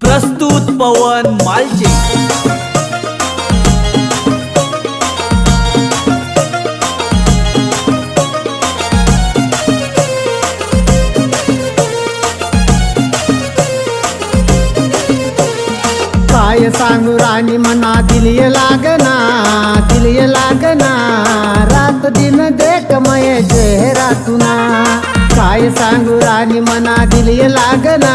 प्रस्तुत पवन मालचे. काय सांगू राणी मना दिलिय लागना दिलिय लागना. रात दिन देख मय चेहरा तुना काय सांगू राणी मना दिलिय लागना लागना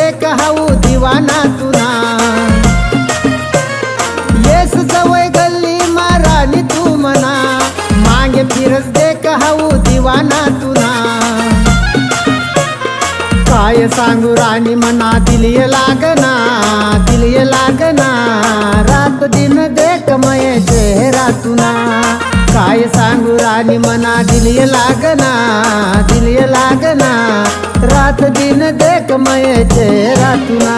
ते सांगू राणी म्हणा दिलिय लागना दिलिय लागना. रात दिन देख मय चेहरा तुना काय सांगू राणी मना दिलिय लागना दिलिय लागना. रात दिन देख मय चेहरा तुना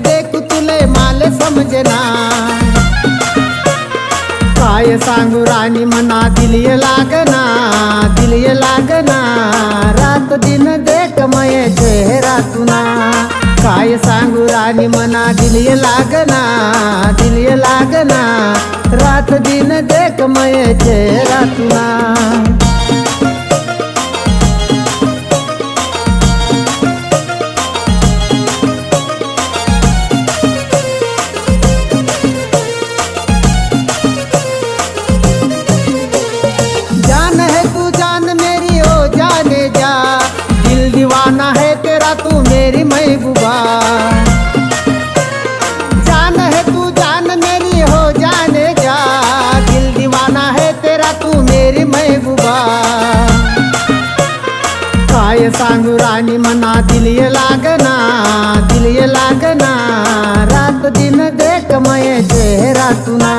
देख तुले माल समजना काय सांगू राणी मना दिलिय लागना दिलिय लागना। रात दिन देख मय चेहरा तुना। काय सांगू राणी मना दिलिय लागना दिलिय लागना। रात दिन देख मय चेहरा तुना। राणी मना दिलिए लागना दिलिए लागना। रात दिन देख मैं चेहरा तुना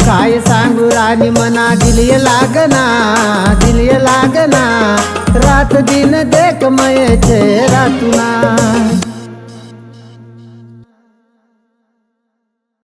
काय सांगू रानी मना दिलिए लागना दिलिए लागना। रात दिन देख मैं चेहरा तुना